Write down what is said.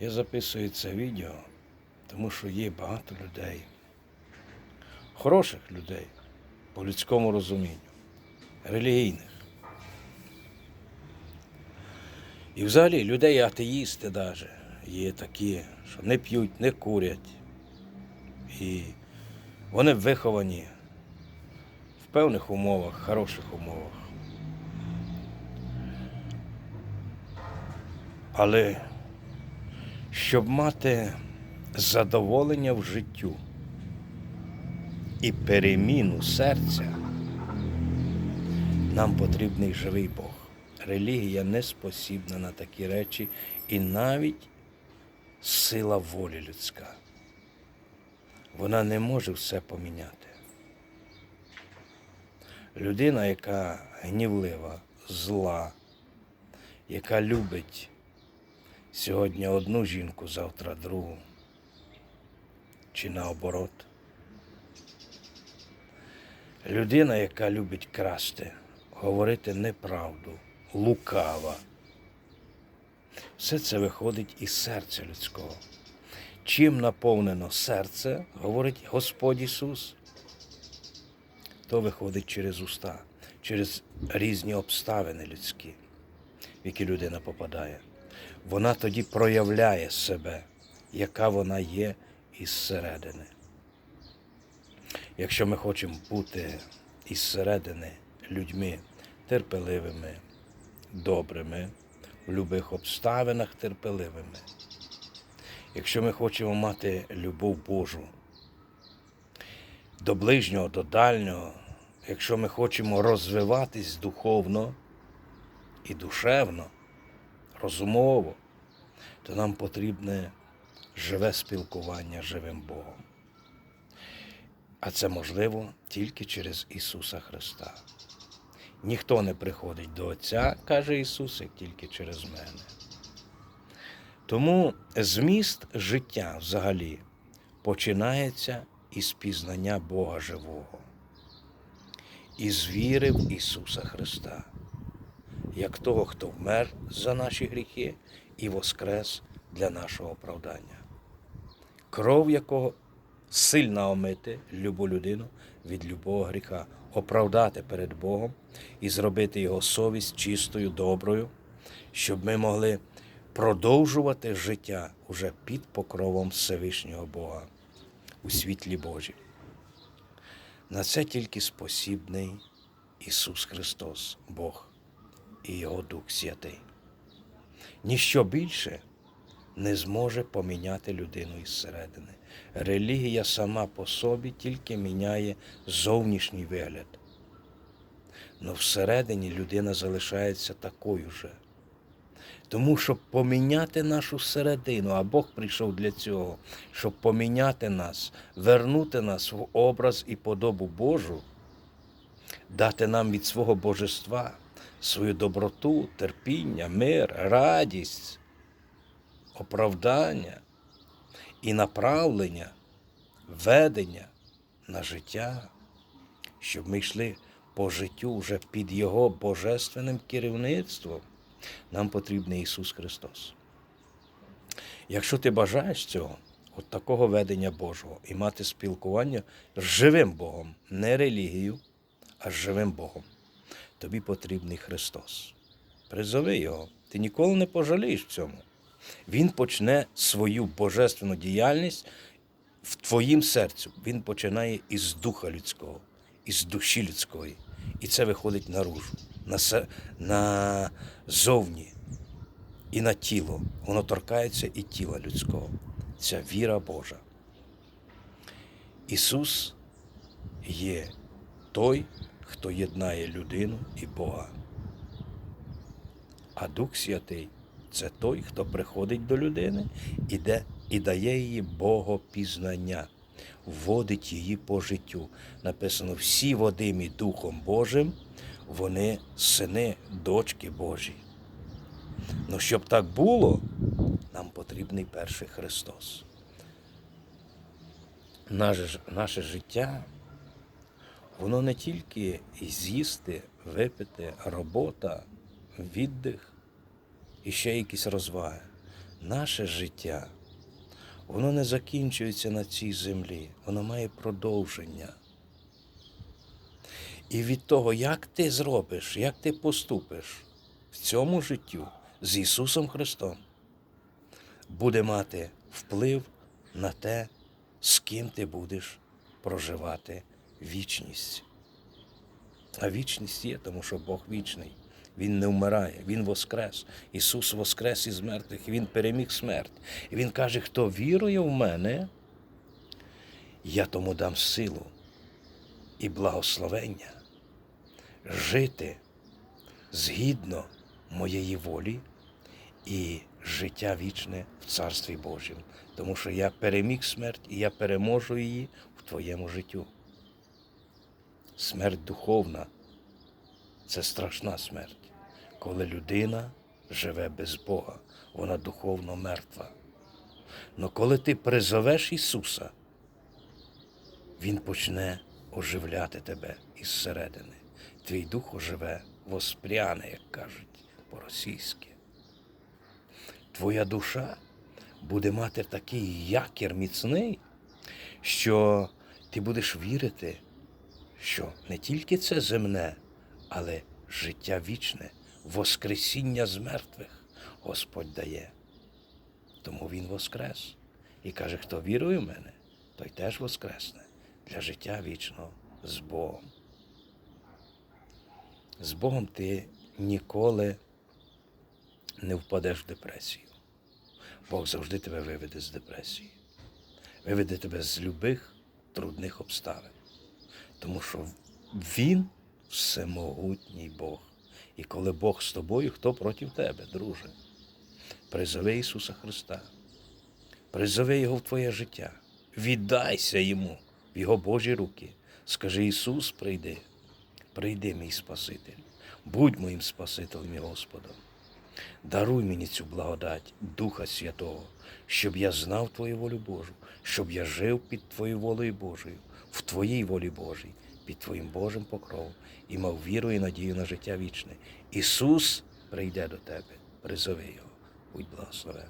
Я записую це відео, тому що є багато людей, хороших людей по людському розумінню, релігійних. І взагалі людей атеїсти навіть є такі, що не п'ють, не курять. І вони виховані в певних умовах, хороших умовах. Але щоб мати задоволення в життю і переміну серця, нам потрібний живий Бог. Релігія не спосібна на такі речі і навіть сила волі людська. Вона не може все поміняти. Людина, яка гнівлива, зла, яка любить сьогодні одну жінку, завтра другу, чи наоборот. Людина, яка любить красти, говорити неправду, лукава. Все це виходить із серця людського. Чим наповнено серце, говорить Господь Ісус, то виходить через уста, через різні обставини людські, в які людина попадає. Вона тоді проявляє себе, яка вона є із середини. Якщо ми хочемо бути із середини людьми терпеливими, добрими, в будь-яких обставинах терпеливими, якщо ми хочемо мати любов Божу до ближнього, до дальнього, якщо ми хочемо розвиватись духовно і душевно, розумово, то нам потрібне живе спілкування з живим Богом. А це можливо тільки через Ісуса Христа. Ніхто не приходить до Отця, каже Ісус, як тільки через мене. Тому зміст життя взагалі починається із пізнання Бога живого, із віри в Ісуса Христа, як того, хто вмер за наші гріхи і воскрес для нашого оправдання, кров якого сильно омити любу людину від любого гріха, оправдати перед Богом і зробити його совість чистою, доброю, щоб ми могли продовжувати життя уже під покровом Всевишнього Бога у світлі Божі. На це тільки спосібний Ісус Христос, Бог і Його Дух Святий. Ніщо більше не зможе поміняти людину із середини. Релігія сама по собі тільки міняє зовнішній вигляд. Но всередині людина залишається такою же. Тому щоб поміняти нашу середину, а Бог прийшов для цього, щоб поміняти нас, вернути нас в образ і подобу Божу, дати нам від свого божества свою доброту, терпіння, мир, радість, оправдання і направлення, ведення на життя, щоб ми йшли по життю вже під Його божественним керівництвом. Нам потрібний Ісус Христос. Якщо ти бажаєш цього, от такого ведення Божого і мати спілкування з живим Богом, не релігію, а з живим Богом, тобі потрібний Христос. Призови Його, ти ніколи не пожалієш в цьому. Він почне свою божественну діяльність в твоїм серцю. Він починає із духа людського, із душі людської. І це виходить наружу, на, на зовні і на тіло. Воно торкається і тіла людського. Ця віра Божа. Ісус є той, хто єднає людину і Бога. А Дух Святий це той, хто приходить до людини і, і дає їй Богопізнання, вводить її по життю. Написано, всі водимі Духом Божим, вони сини, дочки Божі. Ну, щоб так було, нам потрібний перший Христос. Наше, наше життя, воно не тільки з'їсти, випити, робота, віддих і ще якісь розваги. наше життя, воно не закінчується на цій землі, воно має продовження. І від того, як ти зробиш, як ти поступиш в цьому життю з Ісусом Христом, буде мати вплив на те, з ким ти будеш проживати вічність. А вічність є, тому що Бог вічний. Він не вмирає, Він воскрес. Ісус воскрес із мертвих, Він переміг смерть. І Він каже, хто вірує в мене, я тому дам силу і благословення жити згідно моєї волі і життя вічне в Царстві Божім. Тому що я переміг смерть і я переможу її в твоєму життю. Смерть духовна це страшна смерть, коли людина живе без Бога, вона духовно мертва. Но коли ти призовеш Ісуса, Він почне оживляти тебе із середини. Твій дух оживе, воспряне, як кажуть по-російськи. Твоя душа буде мати такий якір міцний, що ти будеш вірити, що не тільки це земне, але життя вічне, Воскресіння з мертвих Господь дає. Тому Він воскрес. І каже, хто вірує в мене, той теж воскресне для життя вічного з Богом. З Богом ти ніколи не впадеш в депресію. Бог завжди тебе виведе з депресії, виведе тебе з любих трудних обставин. Тому що Він всемогутній Бог. І коли Бог з тобою, хто проти тебе, друже? Призови Ісуса Христа, призови Його в твоє життя, віддайся Йому в Його Божі руки. Скажи, Ісус, прийди, прийди, мій Спаситель, будь моїм Спасителем і Господом. Даруй мені цю благодать Духа Святого, щоб я знав Твою волю Божу, щоб я жив під Твоєю волею Божою, в Твоїй волі Божій, під Твоїм Божим покровом і мав віру і надію на життя вічне. Ісус прийде до тебе, призови Його, будь благословен.